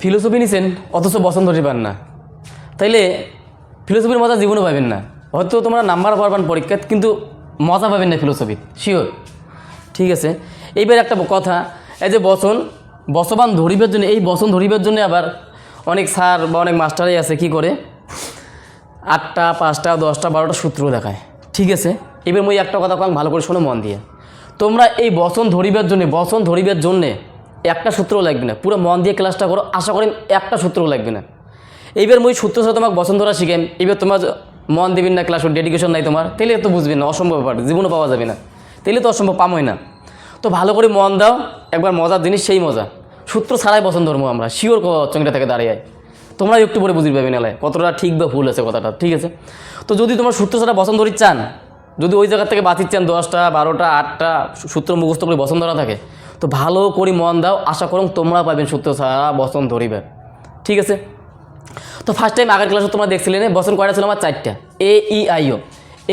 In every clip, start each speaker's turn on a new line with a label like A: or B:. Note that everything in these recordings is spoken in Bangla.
A: ফিলোসফি নিছেন, অথচ বসন্ত পান না। তাইলে ফিলোসফির মজা জীবনে পাবেন না। হয়তো তোমরা নাম্বার পারবেন পরীক্ষাত কিন্তু মজা পাবেন না ফিলোসফি শিওর ঠিক আছে, এইবার একটা কথা, এই যে বসন, বসবান ধরিবার জন্য, এই বসন ধরিবার জন্য আবার অনেক স্যার বা অনেক মাস্টারই আছে, কি করে? আটটা, পাঁচটা, দশটা, বারোটা সূত্র দেখায়। ঠিক আছে, এবার মই একটা কথা কম, ভালো করে শোনো, মন দিয়ে। তোমরা এই বসন ধরিবার জন্য, বসন ধরিবার জন্যে একটা সূত্রও লাগবে না। পুরো মন দিয়ে ক্লাসটা করো, আশা করেন একটা সূত্রও লাগবে না। এইবার মই সূত্র সাথে তোমাকে বসন ধরা শিখেন এবার তোমার মন দিবেন না ক্লাস ডেডিকেশন নাই তোমার। তাহলে তো বুঝবেন না, অসম্ভব ব্যাপার জীবনে পাওয়া যাবে না। তাহলে তো অসম্ভব, পামই না। তো ভালো করে মন দাও, একবার মজার জিনিস সেই মজা। সূত্র ছাড়াই বসন ধর্ম আমরা শিওর চঙ্গিটা থেকে দাঁড়িয়ে তোমরা একটু পরে বুঝতে পারবে নালে কতটা ঠিক বা ভুল আছে কথাটা, ঠিক আছে? তো যদি তোমার সূত্র ছাড়া বসন্ত ধরি চান যদি ওই জায়গা থেকে বাঁচির চান দশটা, বারোটা, আটটা, সূত্র মুখস্থ করে বসন্ত ধরা থাকে তো ভালো করে মন দাও, আশা করুন তোমরা পাবেন সূত্র সারা বসন্ত ধরিবেন ঠিক আছে? তো ফার্স্ট টাইম আগের ক্লাসে তোমরা দেখছিলে না? বসন কয়টা ছিল আমার? চারটা। এ ই আইও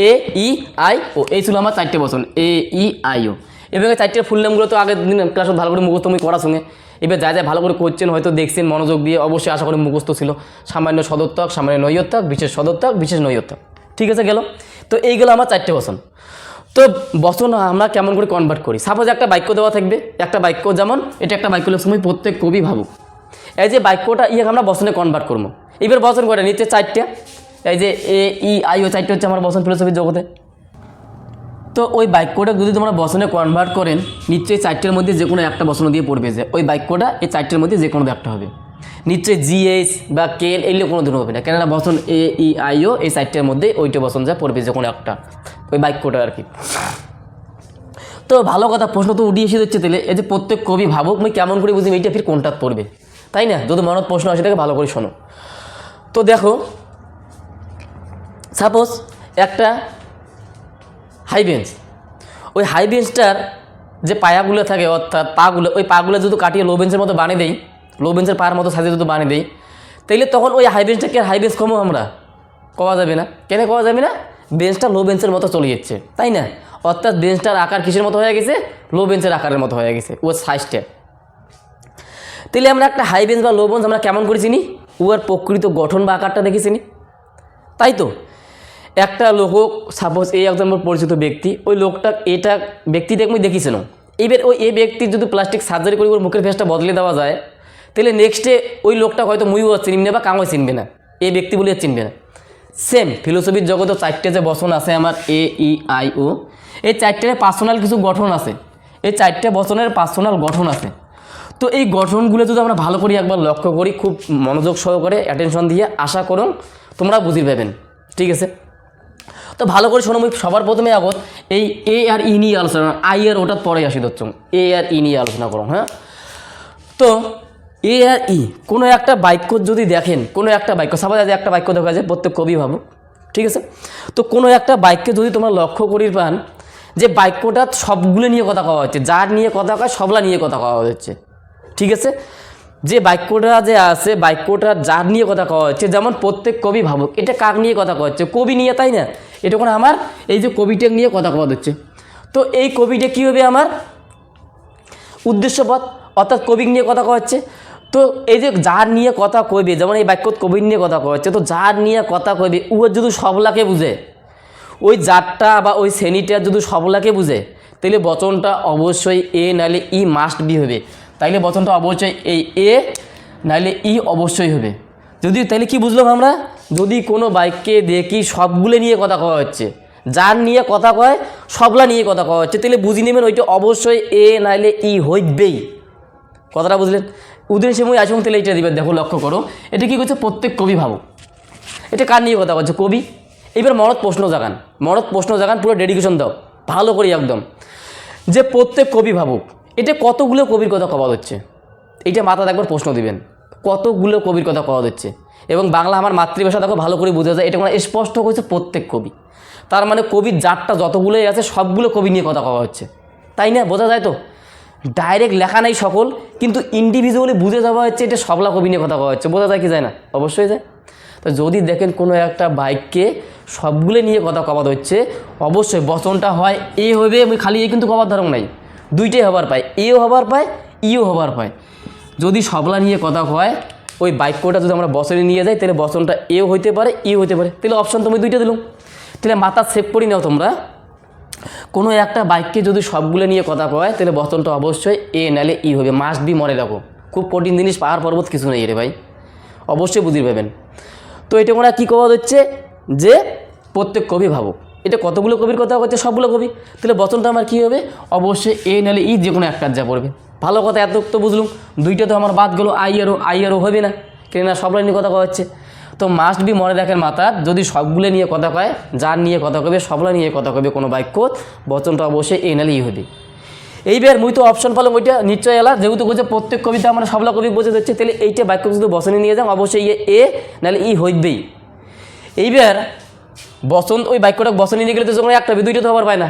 A: এ ই আই ও এই ছিল আমার চারটে বসন এ ই আই ও এবং চারটে ফুল নামগুলো তো আগের দিন ক্লাসে ভালো করে মুখস্থ করার সঙ্গে এবার যা যা ভালো করে করছেন, হয়তো দেখছেন, মনোযোগ দিয়ে অবশ্যই আশা করি মুখস্থ ছিল। সামান্য সদর্থক সামান্য নৈয়ত্তক, বিশেষ সদর্থক বিশেষ নৈয়ত্তক। ঠিক আছে গেল? তো এইগুলো আমার চারটে বসন তো বসন আমরা কেমন করে কনভার্ট করি? সাপোজ একটা বাক্য দেওয়া থাকবে, একটা বাক্য যেমন, এটা একটা বাক্য সময় প্রত্যেক কবি ভাবুক। এই যে বাক্যটা ইয়ে আমরা বসনে কনভার্ট করব। এবার বসন করে, নিচে চারটা, এই যে এ, ই, আই, ও চারটে হচ্ছে আমার বসন ফিলোসফির জগতে। তো ওই বাক্যটা যদি তোমরা বসনে কনভার্ট করেন নিশ্চয়ই চারটের মধ্যে যে কোনো একটা বসন দিয়ে পড়বে যে, ওই বাক্যটা এই চারটের মধ্যে যে কোনো একটা হবে। নিশ্চয়ই জিএইচ বা কেল এগুলো কোনো দিন হবে না। কেননা বসন এ ই আই ও এই চারটের মধ্যে ওইটা বসন যা পড়বে যে কোনো একটা। ওই বাক্যটা আর কি। তো ভালো কথা, প্রশ্ন তো উঠিয়ে এসে দিচ্ছে তাহলে। এই যে প্রত্যেক কবি ভাবুক আমি কেমন করে বুঝি এইটা ফির কোনটা পড়বে? তাই না? যদি মনত প্রশ্ন আসে সেটাকে ভালো করে শোনো। তো দেখো সাপোজ একটা হাই বেঞ্চ ওই হাই বেঞ্চটার যে পায়াগুলো থাকে, অর্থাৎ পাগুলো, ওই পাগুলো যদি কাটিয়ে লো বেঞ্চের মতো বানিয়ে দেই লো বেঞ্চের পায়ের মতো সাইজে যদি বানিয়ে দেই, তাইলে তখন ওই হাই বেঞ্চটাকে হাই বেঞ্চ কমো আমরা? কওয়া যাবে না। কেন কওয়া যাবে না? বেঞ্চটা লো বেঞ্চের মতো চলে যাচ্ছে, তাই না? অর্থাৎ বেঞ্চটার আকার কিসের মতো হয়ে গেছে? লো বেঞ্চের আকারের মতো হয়ে গেছে, ওর সাইজটা তাহলে আমরা একটা হাই বেঞ্চ বা লো বেঞ্চ আমরা কেমন করে চিনি? উহার প্রকৃত গঠন বা আকারটা দেখে চিনি। তাই তো? একটা লোক সাপোজ এই একজন পরিচিত ব্যক্তি, ওই লোকটা এটা ব্যক্তি দেখব দেখিছিল এবার ওই এই ব্যক্তির যদি প্লাস্টিক সার্জারি করে ওর মুখের ফেসটা বদলে দেওয়া যায় তাহলে নেক্সটে ওই লোকটা হয়তো মুইও চিনবে বা কামও চিনবে না। এই ব্যক্তি বলে চিনবে না। সেম ফিলোসফির জগতে চারটে যে বসন আছে আমার এ ই আই ও এই চারটে পার্সোনাল কিছু গঠন আছে। এই চারটে বসনের পার্সোনাল গঠন আছে। তো এই গঠনগুলো যদি আমরা ভালো করে একবার লক্ষ্য করি, খুব মনোযোগ সহকারে অ্যাটেনশন দিয়ে আশা করুন তোমরা বুঝি পাবেন। ঠিক আছে? তো ভালো করে শোনো সবার প্রথমে আগত এই এ আর ই নিয়ে আলোচনা আই আর ওটার পরে আসি দচ্ছম এ আর ই নিয়ে আলোচনা করো হ্যাঁ? তো এ আর ই কোনো একটা বাক্য যদি দেখেন, কোনো একটা বাক্য সাপোজ আজ একটা বাক্য দেখা যায়, প্রত্যেক কবি ভাবো ঠিক আছে? তো কোনো একটা বাক্যে যদি তোমরা লক্ষ্য করি পান, যে বাক্যটা সবগুলো নিয়ে কথা কওয়া হচ্ছে, যার নিয়ে কথা কয়, সবলা নিয়ে কথা কওয়া হচ্ছে, ঠিক আছে? যে বাক্যটা যে আছে বাক্যটা যার নিয়ে কথা কওয়া হচ্ছে, যেমন প্রত্যেক কবি ভাবুক, এটা কাক নিয়ে কথা কওয়া হচ্ছে? কবি নিয়ে, তাই না? এটা কোনো আমার, এই যে কবিটেক নিয়ে কথা কওয়া হচ্ছে। তো এই কবিটা কী হবে আমার উদ্দেশ্যপথ, অর্থাৎ কবি নিয়ে কথা কওয়া হচ্ছে? তো এই যে যার নিয়ে কথা কইবে, যেমন এই বাক্য কবির নিয়ে কথা কওয়া হচ্ছে তো যার নিয়ে কথা কইবে ও যদি সবলাকে বুঝে, ওই জাতটা বা ওই শ্রেণীটা যদি সবলাকে বুঝে তাহলে বচনটা অবশ্যই এ নাহলে ই মাস্ট বি হবে। তাইলে বচনটা অবশ্যই এই এ নাহলে ই অবশ্যই হবে। যদি তাহলে কি বুঝলাম আমরা? যদি কোনো বাইককে দেখি সবগুলো নিয়ে কথা কওয়া হচ্ছে, যার নিয়ে কথা কয়, সবলা নিয়ে কথা কওয়া হচ্ছে তাহলে বুঝি নেবেন ওইটা অবশ্যই এ নাইলে ই হইবেই। কথাটা বুঝলেন? উদয় সময় আসুন তাহলে এটা দিবেন, দেখো, লক্ষ্য করো। এটা কী করছে প্রত্যেক কবি ভাবো এটা কার নিয়ে কথা বলছে? কবি? এবার মরদ প্রশ্ন জাগান। মরদ প্রশ্ন জাগান, পুরো ডেডিকেশন দাও। ভালো করি একদম। যে প্রত্যেক কবি ভাবুক, এটা কতগুলো কবির কথা কওয়া হচ্ছে? এইটা মাথায় একবার প্রশ্ন দিবেন। কতগুলো কবির কথা কওয়া হচ্ছে? এবং বাংলা আমার মাতৃভাষা, দেখো, ভালো করে বোঝা যায়। এটা মানে স্পষ্ট করেছে প্রত্যেক কবি। তার মানে কবির জাতটা যতগুলোই আছে, সবগুলো কবি নিয়ে কথা কওয়া হচ্ছে। তাই না? বোঝা যায় তো? ডাইরেক্ট লেখা নাই সকল, কিন্তু ইন্ডিভিজুয়ালি বুঝে যাওয়া হচ্ছে এটা সবলা কবি নিয়ে কথা কওয়া হচ্ছে। বোঝা যায় কি যায় না? অবশ্যই যায়। তো যদি দেখেন কোনো একটা বাইককে সবগুলো নিয়ে কথা কবাদ হচ্ছে, অবশ্যই বচনটা হয়, এ হবে, আমি খালি এ কিন্তু কবার ধরম নাই। দুইটাই হবার পায় এও হবার পায়, ইও হবার পায়। যদি সবলা নিয়ে কথা হয় ওই বাক্যটা যদি আমরা বসনে নিয়ে যাই, তাহলে বচনটা এ হইতে পারে ই হইতে পারে। তাহলে অপশন তুমি দুইটা দিলাম। তাহলে মাথা সেভ করি নাও তোমরা। কোনো একটা বাইককে যদি সবগুলো নিয়ে কথা কয়, তাহলে বচনটা অবশ্যই এ নালে ই হবে মাস্ট বি মনে রাখো। খুব কঠিন জিনিস, পাহাড় পর্বত কিছু নেই রে ভাই। অবশ্যই বুঝতে পাবেন। তো এটা ওরা কী কওয়া হচ্ছে? যে প্রত্যেক কবি ভাবুক। এটা কতগুলো কবির কথা হচ্ছে? সবগুলো কবি। তাহলে বচনটা আমার কী হবে? অবশ্যই এ নালে ই যে কোনো একটা যা পড়বে। ভালো কথা এত তো বুঝলুম। দুইটা তো আমার বাদ গেলো, আই আরও আই আরও হবে না। কেননা সবগুলো নিয়ে কথা কওয়া হচ্ছে। তো মাস্ট বি মনে রাখেন মাথা যদি সবগুলো নিয়ে কথা কয়, যার নিয়ে কথা কবে, সবগুলো নিয়ে কথা কবে, কোনো বাক্য, বচনটা অবশ্যই এ নালে ই হবে। এইবার মুই তো অপশন পালাম ওইটা নিশ্চয় এলা, যেহেতু বলছে প্রত্যেক কবিতা আমরা সবলা কবি বোঝা যাচ্ছে, তাহলে এইটা বাক্য যদি বসনে নিয়ে যাও, অবশ্যই এ এ নাহলে ই হইবেই। এইবার বসন্ত ওই বাক্যটা বসনে নিয়ে গেলে তো যখন একটা হবে দুইটা তো আবার পায় না।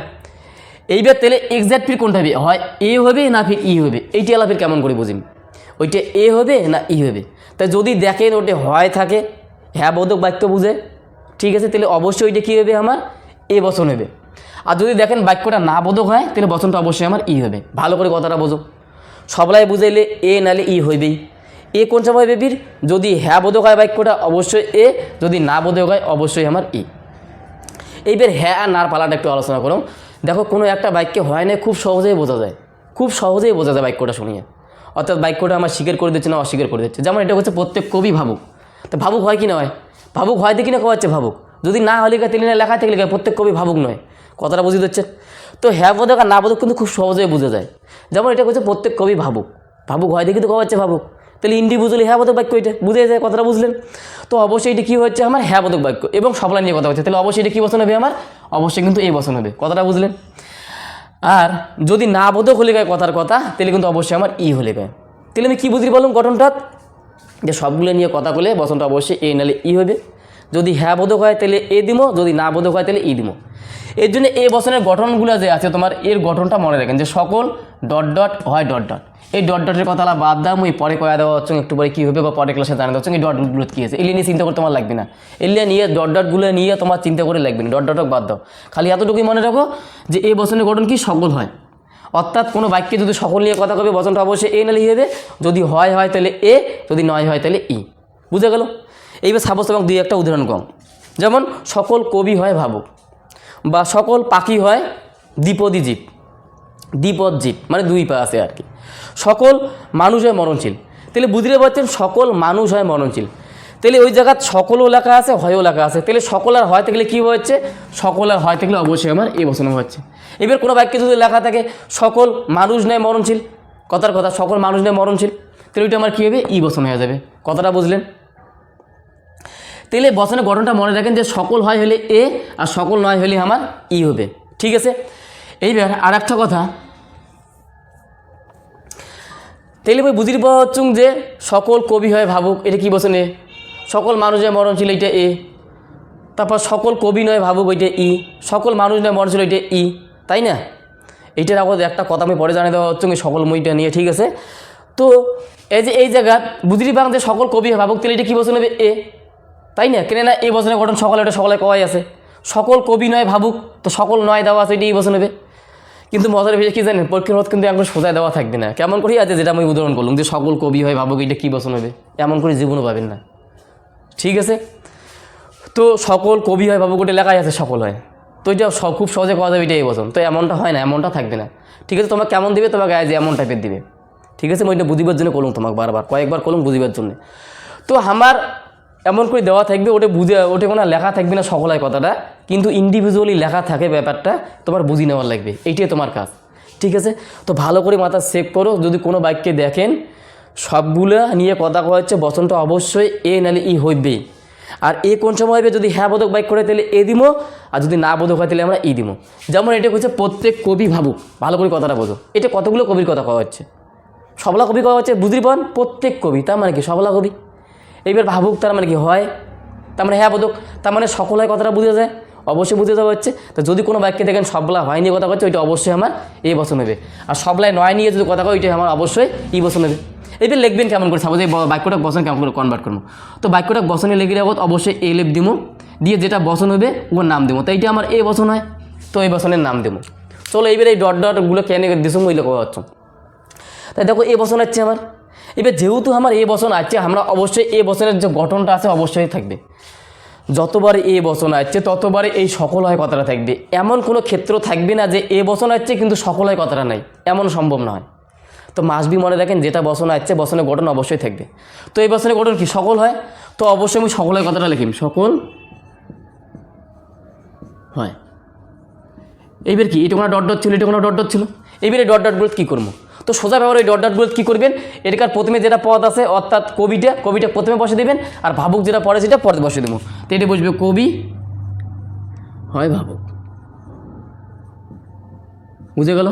A: এইবার তাহলে এক্সাক্ট ফির কোনটা হবে? হয় এ হবে না ফির ই হবে? এইটা এলা ফির কেমন করে বুঝিম? ওইটা এ হবে না ই হবে? তাই যদি দেখেন ওটা হয় থাকে হ্যাঁ বোধক বাক্য বুঝে। ঠিক আছে, তাহলে অবশ্যই ওইটা কী হবে আমার? এ বচন হবে। আর যদি দেখেন বাক্যটা না বোধক হয়, তাহলে বচনটা অবশ্যই আমার ই হবে। ভালো করে কথাটা বোঝো। সবলাই বুঝাইলে এ নালে ই হইবেই। এ কোন সময় বেবির যদি হ্যাঁ বোধক হয় বাক্যটা, অবশ্যই এ। যদি না বোধক হয়, অবশ্যই আমার ই। এইবার হ্যাঁ আর নার পালাটা একটু আলোচনা করো। দেখো, কোনো একটা বাক্যে হয় না, খুব সহজেই বোঝা যায়। খুব সহজেই বোঝা যায় বাক্যটা শুনিয়ে। অর্থাৎ বাক্যটা আমার স্বীকার করে দিচ্ছে না, অস্বীকার করে দিচ্ছে। যেমন এটা হচ্ছে প্রত্যেক কবি ভাবুক। তো ভাবুক হয় কি না হয় ভাবুক হয় দেখি না হচ্ছে ভাবুক। যদি না হলে তেলে না লেখা থেকে প্রত্যেক কবি ভাবুক নয়। কথাটা বুঝিয়ে দিচ্ছে। তো হ্যাঁ বোধক আর না বোধক কিন্তু খুব সহজেই বোঝা যায়। যেমন এটা হচ্ছে প্রত্যেক কবি ভাবুক। ভাবুক হয় দেখি তো হচ্ছে ভাবুক। তাহলে ইন্ডি বুঝলে হ্যাঁ বোধক বাক্য এটা। বুঝে যায়, কথাটা বুঝলেন। তো অবশ্যই এটা কী হচ্ছে আমার? হ্যাঁ বোধক বাক্য এবং সবলা নিয়ে কথা হচ্ছে। তাহলে অবশ্যই এটা কী বসন হবে আমার? অবশ্যই কিন্তু এই বসন হবে। কথাটা বুঝলেন। আর যদি না বোধক হলে গায় কথার কথা, তাহলে কিন্তু অবশ্যই আমার ই হলে গায়। তাহলে আমি কী বুঝি বলুন গঠনটা? যে সবগুলো নিয়ে কথা বলে বসনটা অবশ্যই এ নালে ই হবে যদি হ্যাঁ বোধক হয় তাহলে এ দিব যদি না বোধক হয় তাহলে ই দিব এর জন্য এই বসনের গঠনগুলো যে আছে তোমার, এর গঠনটা মনে রাখেন যে সকল ডট ডট হয় ডট ডট। এই ডট ডটের কথা বাদ দাম ওই পরে কয়া দেওয়া হচ্ছে, একটু পরে কী হবে বা পরে ক্লাসে জানা হচ্ছে, এই ডটগুলো কী আছে? এলিয়ে নিয়ে চিন্তা করতে তোমার লাগবে না। এলিয়ে নিয়ে, ডট ডটগুলো নিয়ে তোমার চিন্তা করে লাগবে না, ডট ডটক বাদ দাও। খালি এতটুকুই মনে রাখো যে এই বসনের গঠন কি সকল হয়। অর্থাৎ কোনো বাক্যে যদি সকল নিয়ে কথা কবে বচনটা অবশ্যই এ নালে হবে। যদি হয় হয় তাহলে এ, যদি নয় হয় তাহলে ই। বুঝে গেল? এইবার সাপোজ এবং দুই একটা উদাহরণ কম। যেমন, সকল কবি হয় ভাবুক বা সকল পাখি হয় দ্বিপদী জীব। দ্বিপদ জীব মানে দুই পা আছে আর কি। সকল মানুষ হয় মরণশীল। তাহলে বুঝতে পারছেন, সকল মানুষ হয় মরণশীল। তাহলে ওই জায়গার সকলও লেখা আছে, হয়ও লেখা আছে। তাহলে সকল আর হয় থাকলে কী হচ্ছে সকল আর হয় থাকলে অবশ্যই আমার এই বসানো হচ্ছে এবার কোনো বাক্যে যদি লেখা থাকে, সকল মানুষ নেয় মরণশীল, কথার কথা, সকল মানুষ নেয় মরণশীল, তাহলে ওইটা আমার কী হবে? ই বসন হয়ে যাবে। কথাটা বুঝলেন? তাহলে বসনের গঠনটা মনে রাখেন যে সকল হয় হলে এ আর সকল নয় হলে আমার ই হবে। ঠিক আছে? এইবার আর একটা কথা। তাহলে বুঝির হচ্ছে যে সকল কবি হয়, ভাবুক, এটা কি বসনে? সকল মানুষের মরণশীল এইটা এ। তারপর সকল কবি নয় ভাবুক ওইটা ই। সকল মানুষ নয় মরণশীল ওইটা ই। তাই না? এইটার আগত একটা কথা আমি পরে জানিয়ে দেওয়া হচ্ছে সকল মইটা নিয়ে, ঠিক আছে? তো এই যে, এই জায়গা, বুঝলি বাং যে সকল কবি ভাবুক তাহলে এটা কী বসে নেবে এ। তাই না? কেন না এই বছরের গঠন সকলে এটা সকলে কওয়াই আছে। সকল কবি নয় ভাবুক, তো সকল নয় দেওয়া আছে এটা এই বছর নেবে কিন্তু মজার বিষয় কী জানেন? পরীক্ষার মত কিন্তু একদম সোজায় দেওয়া থাকবে না। কেমন করেই আছে যেটা আমি উদাহরণ করলাম, যে সকল কবি হয় ভাবুক, এটা কী বছর নেবে এমন করে জীবনও পাবেন না। ঠিক আছে? তো সকল কবি হয় ভাবুক ওটা লেখাই আছে সকল হয়। তো এটা স- খুব সহজে পাওয়া যাবে এটা এই বছর তো এমনটা হয় না, এমনটা থাকবে না। ঠিক আছে, তোমাকে কেমন দিবে? তোমাকে আজ এমন টাইপের দিবে। ঠিক আছে, মই এটা বুঝিবার জন্য করলাম তোমাকে বারবার, কয়েকবার করলাম বুঝিবার জন্য। তো আমার এমন করে দেওয়া থাকবে, ওটা বুঝে, ওটা কোনো লেখা থাকবে না সকলের কথাটা, কিন্তু ইন্ডিভিজুয়ালি লেখা থাকে ব্যাপারটা, তোমার বুঝি নেওয়ার লাগবে। এইটাই তোমার কাজ। ঠিক আছে? তো ভালো করে মাথা সেভ করো, যদি কোনো বাক্যে দেখেন সবগুলো নিয়ে কথা কওয়া হচ্ছে বচনটা অবশ্যই এ নালে ই হইবেই আর এ কোন সময় হবে যদি হ্যাঁ বোধক বাইক করে তাহলে এ দিব আর যদি না বোধক হয় তাহলে আমরা ই দিব যেমন এটা হচ্ছে প্রত্যেক কবি ভাবুক, ভালো করে কথাটা বোঝো। এটা কতগুলো কবির কথা কওয়া হচ্ছে? সবলা কবি কওয়া হচ্ছে বুঝলি পান প্রত্যেক কবি, তার মানে কি সবলা কবি? এইবার ভাবুক তার মানে কি হয়, তার মানে হ্যাঁ বোধক, তার মানে সকল হয় কথাটা বুঝে যায়, অবশ্যই বুঝে যাওয়া হচ্ছে। তো যদি কোনো বাক্যে দেখেন সবলা হয় নিয়ে কথা হচ্ছে, ওইটা অবশ্যই আমার এই বছর নেবে আর সবলায় নয় নিয়ে যদি কথা কয় ওইটা আমার অবশ্যই এই বছর নেবে এইবার লিখবেন কেমন করে সাপোজ এই বাক্যটা বসন কেমন করে কনভার্ট করব তো বাক্যটা বসনে লিখে রাখব অবশ্যই এ লেপ দিব দিয়ে যেটা বসন হবে ওর নাম দেবো তো এইটা আমার এ বসন হয়, তো এই বসনের নাম দেবো চলো এইবার এই ডট ডটগুলো কেন দিছো মহিলা কথা হচ্ছে তাই দেখো এ বসন হচ্ছে আমার এবার যেহেতু আমার এ বচন আছে আমরা অবশ্যই এ বচনের যে গঠনটা আছে অবশ্যই থাকবে। যতবার এ বচন আসছে ততবারে এই সকল হয় কথাটা থাকবে। এমন কোনো ক্ষেত্র থাকবে না যে এ বসন আসছে কিন্তু সকল হয় কথাটা নাই। এমন সম্ভব নয় তো মাসবি মনে রাখেন যেটা বচন আসছে বচনের গঠন অবশ্যই থাকবে। তো এই বচনের গঠন কি সকল হয়? তো অবশ্যই আমি সকলের কথাটা লিখিম সকল হয়। এইবার কি? এটা কোনো ডট ডট ছিল এটা কোনো ডট ডট ছিল। এইবারে ডট ডট বলতে কী করব? তো সোজা ব্যাপার ওই ডট ডট বলতে কী করবেন? এটাকার প্রথমে যেটা পদ আছে, অর্থাৎ কবিটা কবিটা প্রথমে বসে দেবেন, আর ভাবুক যেটা পড়ে সেটা পরে বসে দেবো। তো এটা বুঝবে কবি হয় ভাবুক। বুঝে গেল?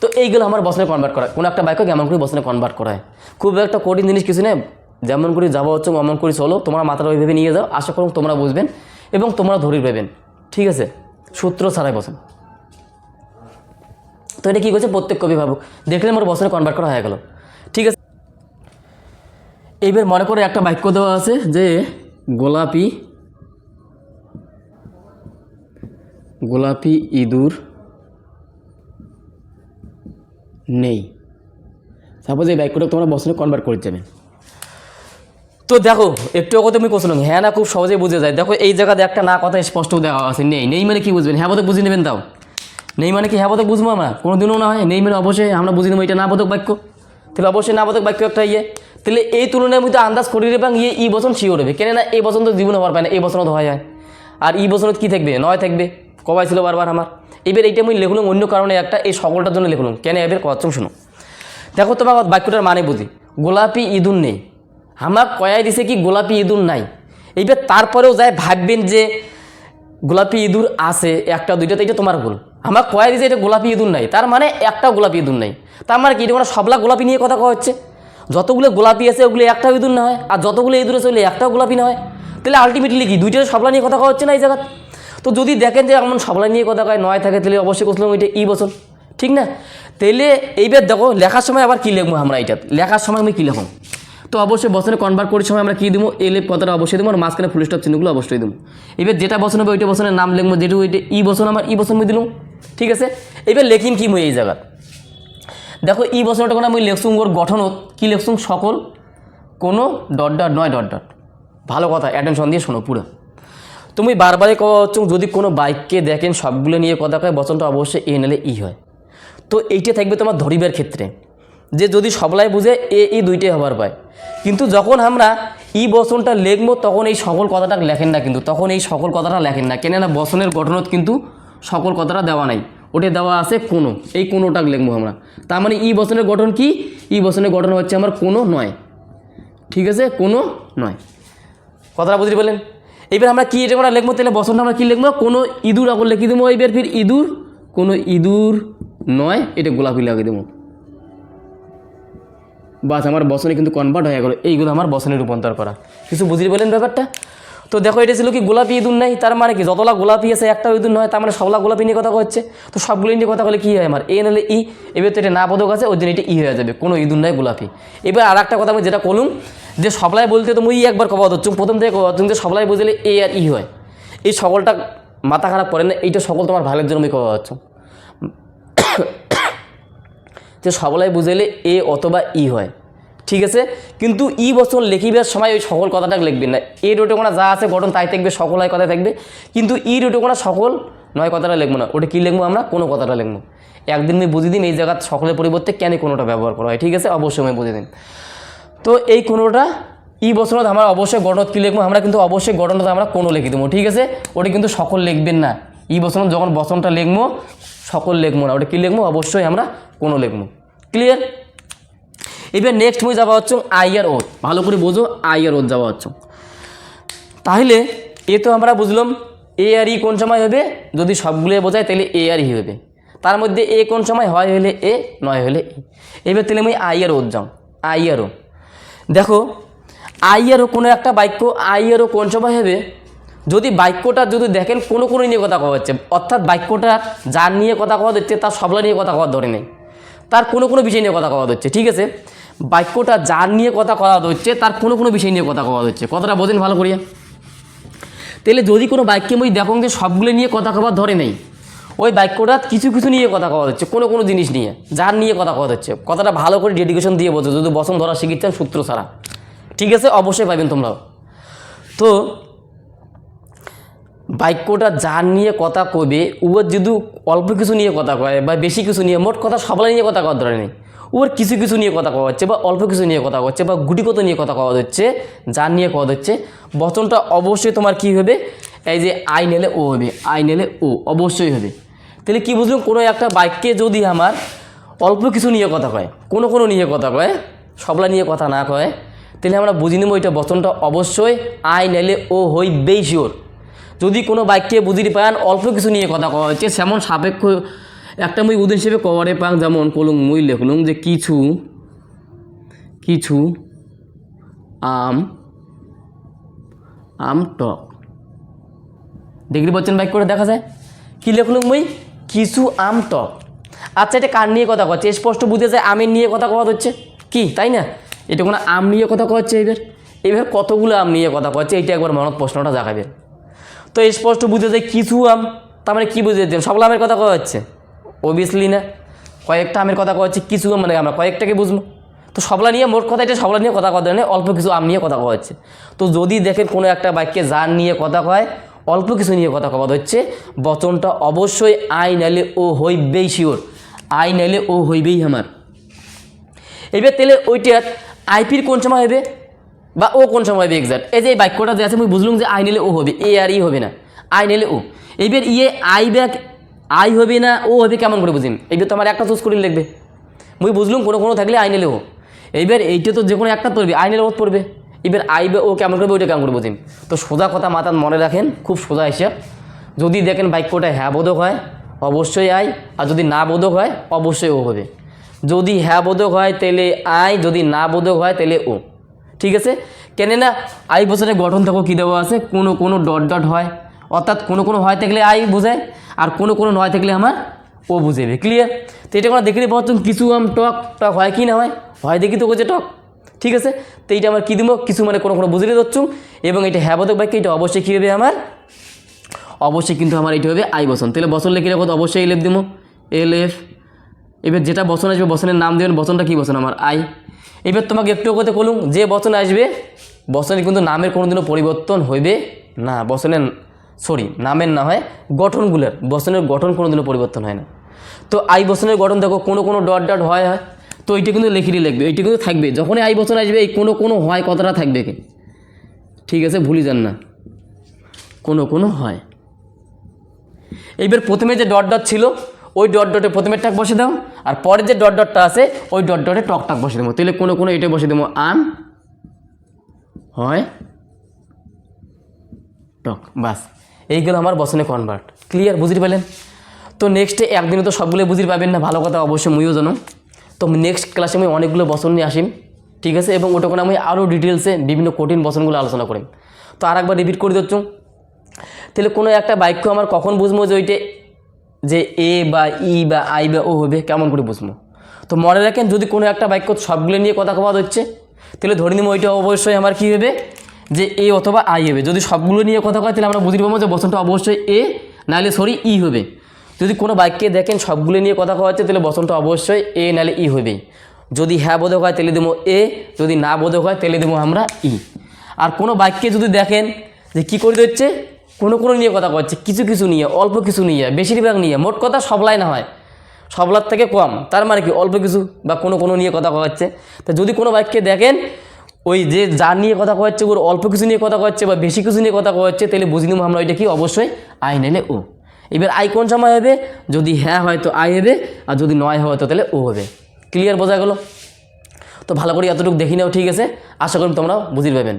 A: তো এইগুলো আমার বসনে কনভার্ট করা কোনো একটা বাক্য কেমন করে বসনে কনভার্ট করা হয় খুব একটা কঠিন জিনিস কিছু নেই। যেমন করে যাব হচ্ছে, অমন করে চলো। তোমরা মাথাটা ওইভাবে নিয়ে যাও। আশা করুন তোমরা বুঝবেন এবং তোমরা ধরে পাবেন ঠিক আছে? সূত্র ছাড়াই বসেন। তো এটা কী করছে? প্রত্যেক কবি ভাবুক। দেখলে আমার বছরে কনভার্ট করা হয়ে গেল। ঠিক আছে? এইবার মনে করে একটা বাক্য দেওয়া আছে যে, গোলাপি গোলাপি ইঁদুর নেই। সাপোজ এই বাক্যটা তোমরা বছরে কনভার্ট করে যাবে তো দেখো, একটু কথা তুমি কোশ্চেন হ্যাঁ না, খুব সহজেই বুঝে যায়। দেখো, এই জায়গাতে একটা না কথা স্পষ্ট দেওয়া আছে, নেই। নেই মানে কি বুঝবেন? হ্যাঁ বোধক বুঝে নেবেন তাও। নেই মানে কি হ্যাঁ বোধক বুঝব আমরা? কোনো দিনও না হয়, নেই মানে অবশ্যই আমরা বুঝে নেব এটা না বোধক বাক্য। তাহলে অবশ্যই না বোধক বাক্য একটা ইয়ে। তাহলে এই তুলনায় মধ্যে আন্দাজ করি এবং ইয়ে ই বছর শিওর হবে। কেন না এই বছর তো জীবনে হওয়ার পায় না, এই বছর তো হয় আর ই বছর কী থাকবে? নয় থাকবে। কবাই ছিল বারবার আমার। এবার এইটা আমি লিখলাম অন্য কারণে একটা, এই সকলটার জন্য লিখলাম। কেন এবার কচ্ছম শুনো। দেখো তোমার বাক্যটার মানে বুঝি। গোলাপি ইঁদুর নেই। আমার কয়াই দিছে কি গোলাপি ইঁদুর নাই। এইবার তারপরেও যায় ভাববেন যে গোলাপি ইঁদুর আছে, একটা দুইটা তো এটা তোমার ভুল। আমার কয়াই দিছে এটা গোলাপি ইঁদুর নাই। তার মানে একটা গোলাপি ইঁদুর নাই। তার মানে কি, এটা মানে সবলা গোলাপি নিয়ে কথা কওয়া হচ্ছে? যতগুলো গোলাপি আছে, ওগুলো একটাও ইঁদুর না হয়। আর যতগুলো ইঁদুর আছে, ওগুলো একটাও গোলাপি না হয়। তাহলে আলটিমেটলি কি দুইটা সবলা নিয়ে কথা কওয়া হচ্ছে না এই জায়গা তো যদি দেখেন যে এমন সবলা নিয়ে কথা কয়, নয় থাকে, তাহলে অবশ্যই কোসলাম এটা ই বছর। ঠিক না? তাইলে এইবার দেখো, লেখার সময় আবার কী লিখব আমরা এটা লেখার সময় আমি কী লিখুন তো অবশ্যই বছরে কনভার্ট করার সময় আমরা কী দেবো? এই লেপ কথাটা অবশ্যই দেবো, আর মাঝখানে ফুল স্টপ চিহ্নগুলো অবশ্যই দেবো। এবার যেটা বছর হবে, ওইটা বছরের নাম লিখব, যেটা ওইটা ই বছর, আমার ই বছর মই দিলাম। ঠিক আছে? এবার লেখিম কি মই এই জায়গা দেখো, ই বছরটা কোনো আমি লেখছুম ওর গঠনত, কী লেখছুম সকল, কোনো ডট ডট নয় ডট ডট ভালো কথা অ্যাটেনশন দিয়ে শোনো, পুরো। তুমি বারবারই কচ্ছ যদি কোনো বাইককে দেখেন, সবগুলো নিয়ে কথা কয়, বচনটা অবশ্যই এ নালে ই হয়। তো এইটা থাকবে তোমার ধরিবার ক্ষেত্রে। যে যদি সবলাই বুঝে, এ, ই দুইটাই হবার পায়। কিন্তু যখন আমরা ই বচনটা লিখব, তখন এই সকল কথাটা লেখেন না কিন্তু, তখন এই সকল কথাটা লেখেন না। কেননা বচনের গঠনত কিন্তু সকল কথাটা দেওয়া নাই। ওটা দেওয়া আছে কোনো, এই কোনোটা লিখব আমরা। তার মানে ই বচনের গঠন কি? ই বচনের গঠন হচ্ছে আমার কোনো নয়। ঠিক আছে? কোনো নয়। কথাটা বুঝতে পারলেন এবার আমরা কী এটা লিখব? তাহলে বসনটা আমরা কী লিখব? কোনো ইঁদুর আগর লিখে দেবো? এবার ফির ইঁদুর, কোনো ইঁদুর নয়, এটা গোলাপি লাগিয়ে দেবো। বাস, আমার বসনে কিন্তু কনভার্ট হয়ে গেলো। এইগুলো আমার বসনে রূপান্তর করা। কিছু বুঝতে পারলেন ব্যাপারটা? তো দেখো, এটা ছিল কি গোলাপি ইঁদুর নাই, তার মানে কি যতলা গোলাপি আছে একটা ইঁদুর নয়, তার মানে সবলা গোলাপি নিয়ে কথা হচ্ছে তো সবগুলো নিয়ে কথা বলে কী হয় আমার? এ নাহলে ই, এবার তো এটা না পদক আছে, ওই জন্য এটা ই হয়ে যাবে, কোনো ইঁদুর নয় গোলাপি। এবার আর একটা কথা আমি যেটা করলুম যে সবলাই বলতে তো মুই একবার কবা হচ্ছে প্রথম থেকে কবা হচ্ছে যে সবলাই বুঝলে এ আর ই হয়। এই সকলটা মাথা খারাপ করে না, এইটা সকল তোমার ভালোর জন্য আমি কবা হচ্ছে যে সবলাই বুঝাইলে এ অথবা ই হয়। ঠিক আছে? কিন্তু ই বছর লিখিবার সময় ওই সকল কথাটা লিখবেন না। এ রোটোকোনা যা আছে গঠন তাই থাকবে সকল হয় কথা থাকবে। কিন্তু ই রোটোকোনা সকল নয় কথাটা লিখব না। ওটা কী লিখব আমরা? কোনো কথাটা লিখব। একদিন আমি বুঝিয়ে দিন এই জায়গা সকলের পরিবর্তে কেন কোনোটা ব্যবহার করা হয়। ঠিক আছে? অবশ্যই আমি বুঝিয়ে দিন তো এই কোনোটা? ই বছরত আমরা অবশ্যই গঠনত কী লিখব? আমরা কিন্তু অবশ্যই গঠনত আমরা কোনো লিখে দেবো, ঠিক আছে? ওটা কিন্তু সকল লিখবেন না। ই বছর যখন বচনটা লিখব, সকল লিখব না। ওটা কী লিখব? অবশ্যই আমরা কোনো লিখব। ক্লিয়ার এবার নেক্সট মই যাওয়া হচ্ছে আই আর ওত ভালো করে বোঝো আই আর ওত যাওয়া হচ্ছে। তাহলে এ তো আমরা বুঝলাম এ আর ই কোন সময় হবে? যদি সবগুলো বোঝায়, তাহলে এ আর ই হবে। তার মধ্যে এ কোন সময় হয় হলে এ নয় হলে ই এবার তাহলে আমি আই আর ওত যাও। আই আর ও দেখো আই আর ও কোনো একটা বাক্য আই আর ও কোন সময় হবে? যদি বাক্যটা যদি দেখেন, কোনো কোনো নিয়ে কথা কওয়া হচ্ছে অর্থাৎ বাক্যটা যার নিয়ে কথা কওয়া হচ্ছে তার সবলা নিয়ে কথা কওয়ার ধরে নেই। তার কোনো কোনো বিষয় নিয়ে কথা কওয়া হচ্ছে ঠিক আছে? বাক্যটা যার নিয়ে কথা কওয়া হচ্ছে তার কোনো কোনো বিষয় নিয়ে কথা কওয়া হচ্ছে কথাটা বোঝেন ভালো করিয়া। তাহলে যদি কোনো বাক্যে মই দেখো যে সবগুলো নিয়ে কথা কবার ধরে নেই ওই বাক্যটা কিছু কিছু নিয়ে কথা কওয়া হচ্ছে কোনো কোনো জিনিস নিয়ে, যার নিয়ে কথা কওয়া হচ্ছে কথাটা ভালো করে ডেডিকেশন দিয়ে বলছো যদি বসন ধরা শিখিচ্ছেন সূত্র ছাড়া। ঠিক আছে? অবশ্যই পাবেন তোমরাও। তো, বাক্যটা যার নিয়ে কথা কবে ওর যদি অল্প কিছু নিয়ে কথা কয় বা বেশি কিছু নিয়ে, মোট কথা সবাই নিয়ে কথা কওয়ার দরকার নেই। ওর কিছু কিছু নিয়ে কথা কওয়া হচ্ছে বা অল্প কিছু নিয়ে কথা হচ্ছে বা গুটিগত নিয়ে কথা কওয়া হচ্ছে যার নিয়ে কথা হচ্ছে বচনটা অবশ্যই তোমার কি হবে? এই যে আই নেলে ও হবে, আই নেলে ও, অবশ্যই হবে। তাহলে কি বুঝলাম কোনো একটা বাক্যে যদি আমার অল্প কিছু নিয়ে কথা কয়, কোনো কোনো নিয়ে কথা কয়, সবলা নিয়ে কথা না কয়, তাহলে আমরা বুঝি নেব ওইটা বচনটা অবশ্যই আই নেলে ও হই হইবেই শিওর। যদি কোনো বাক্যে বুঝিতে পান, অল্প কিছু নিয়ে কথা কওয়া হচ্ছে সেমন সাপেক্ষ, একটা মুই উদাহরণ হিসেবে কওয়ারে পাং যেমন কলুম, মুই লেখলুম যে কিছু কিছু, আম আম টক। ডিগ্রি বচ্চন বাইক করে দেখা যায়? কী লেখলুম মুই? কিছু আম টক আচ্ছা এটা কার নিয়ে কথা কচ্ছে? স্পষ্ট বুঝে যায় আমের নিয়ে কথা কওয়া হচ্ছে। কি, তাই না? এটা কোনো আম নিয়ে কথা কচ্ছে এবার? এবার কতগুলো আম নিয়ে কথা কচ্ছে এইটা একবার মনত প্রশ্নটা জাগাবে তো স্পষ্ট বুঝে যায় কিছু আম, তার মানে কী বুঝে দিন সবগুলো আমের কথা কওয়া হচ্ছে? অবভিয়াসলি না। কয়েকটা আমের কথা কওয়া হচ্ছে, কিছু আম মানে আমরা কয়েকটাকে বুঝব। তো সবলা নিয়ে মোট কথা এটা সবলা নিয়ে কথা কথা নেই অল্প কিছু আম নিয়ে কথা কওয়া হচ্ছে। তো যদি দেখেন কোনো একটা বাক্যে যার নিয়ে কথা কয় অল্প কিছু নিয়ে কথা কওয়া হচ্ছে। বচনটা অবশ্যই আই নাইলে ও হইবেই শিওর। আই নাইলে ও হইবেই আমার। এবার তাহলে ওইটার আইপির কোন সময় হবে বা ও কোন সময় হবে এক্সাক্ট এই যে এই বাক্যটা যে আছে, আমি বুঝলাম যে আই নিলে ও হবে এ আর ই হবে না। আই নিলে ও। এইবার ইয়ে আই ব্যাক আই হবে না, ও হবে কেমন করে বুঝিম? এইবার তো আমার একটা চুজ করে লিখবে। মুই বুঝলুম কোনো কোনো থাকলে আই নিলে ও। এইবার এইটা তো যে কোনো একটা পড়বে আই নিলে ও পড়বে। এবার আই বে ও কেমন করবে, ওইটা কেমন করে বুঝিম। তো সোজা কথা মাথার মনে রাখেন, খুব সোজা হিসাব যদি দেখেন বাক্যটা হ্যাঁ বোধক হয়, অবশ্যই আই আর যদি না বোধক হয়, অবশ্যই ও হবে। যদি হ্যাঁ বোধক হয়, তাহলে আই যদি না বোধক হয়, তাহলে ও ঠিক আছে? কেন না আই বছরের গঠন থাকো কী দেওয়া আছে? কোনো কোনো ডট ডট হয়। অর্থাৎ কোনো কোনো হয় থাকলে আই বোঝায়, আর কোনো কোনো নয় থাকলে আমার ও বুঝেবে ক্লিয়ার তো এটা আমরা দেখে নিই কিছু আম টক টক হয় কি না হয়? হয় দেখি তো যে টক। ঠিক আছে? তো এইটা আমার কী দিব? কিছু মানে কোনো কোনো বুঝিয়ে দিচ্ছু এবং এটা হ্যাঁ বোধক বাক্য এটা অবশ্যই কী হবে আমার? অবশ্যই কিন্তু আমার এইটা হবে আই বসন। তাহলে বসন লিখে রাখো অবশ্যই এল এফ দিব এল এফ এবার যেটা বসন আসবে, বসনের নাম দেবেন, বসনটা কী বসন আমার? আই। এবার তোমাকে একটু কথা বলুন, যে বচন আসবে, বসনের কিন্তু নামের কোনোদিনও পরিবর্তন হইবে না। বসনের সরি নামের না হয়, গঠনগুলোর, বসনের গঠন কোনোদিনও পরিবর্তন হয় না। তো আই বসনের গঠন দেখো, কোনো কোনো ডট ডট হয় হয়। তো এইটা কিন্তু লিখিয়ে লিখবে, এইটা কিন্তু থাকবে। যখনই আই বছর আসবে, এই কোনো কোনো হয়, কথাটা থাকবে। ঠিক আছে, ভুলি যান না। কোনো কোনো হয়। এইবার প্রথমে যে ডট ডট ছিল, ওই ডট ডটে প্রথমে টাক বসে দাও, আর পরে যে ডট ডটটা আছে, ওই ডট ডটে টক টাক বসে দেবো। তাহলে কোনো কোনো এটা বসে দেবো। আম হয় টক, বাস। এইগুলো আমার বসনে কনভার্ট ক্লিয়ার বুঝতে পারলেন? তো নেক্সটে একদিনে তো সবগুলো বুঝতে পারবেন না, ভালো কথা অবশ্যই, মুইও জানো। তো নেক্সট ক্লাসে আমি অনেকগুলো বসন নিয়ে আসিম, ঠিক আছে? এবং ওটা করে আমি আরও ডিটেলসে বিভিন্ন কঠিন বসনগুলো আলোচনা করিম। তো আর একবার রিপিট করে দিচ্ছ। তাহলে কোনো একটা বাক্য আমার কখন বুঝব যে ওইটা যে এ বা ই বা আই বা ও হবে, কেমন করে বুঝব? তো মনে রাখেন, যদি কোনো একটা বাক্য সবগুলো নিয়ে কথা কওয়া হচ্ছে, তাহলে ধরে নিব ওইটা অবশ্যই আমার কী হবে? যে এ অথবা আই হবে। যদি সবগুলো নিয়ে কথা কয়, তাহলে আমরা বুঝতে পারব যে বসনটা অবশ্যই এ, নাহলে সরি ই হবে। যদি কোনো বাক্যে দেখেন সবগুলো নিয়ে কথা কওয়া হচ্ছে, তাহলে বসনটা অবশ্যই এ নাহলে ই হবে যদি হ্যাঁ বোধক হয়, তাহলে দেবো এ, যদি না বোধক হয়, তাহলে দেবো আমরা ই। আর কোনো বাক্যে যদি দেখেন যে কী করে দিচ্ছে কোনো কোনো নিয়ে কথা কচ্ছে কিছু কিছু নিয়ে, অল্প কিছু নিয়ে, বেশিরভাগ নিয়ে, মোট কথা সবলাই না হয়। সবলার থেকে কম, তার মানে কি অল্প কিছু বা কোনো কোনো নিয়ে কথা কচ্ছে তো যদি কোনো বাক্যে দেখেন ওই যে যার নিয়ে কথা কচ্ছে ওর অল্প কিছু নিয়ে কথা কচ্ছে বা বেশি কিছু নিয়ে কথা কচ্ছে তাহলে বুঝি নেব আমরা ওইটা কি? অবশ্যই আই নাইলে ও। এবার আই কোন সময় হবে? যদি হ্যাঁ হয় তো আই হবে, আর যদি নয় হয় তো তাহলে ও হবে। ক্লিয়ার বোঝা গেল? তো ভালো করে এতটুকু দেখি নাও, ঠিক আছে? আশা করি তোমরা বুঝিয়ে পারবেন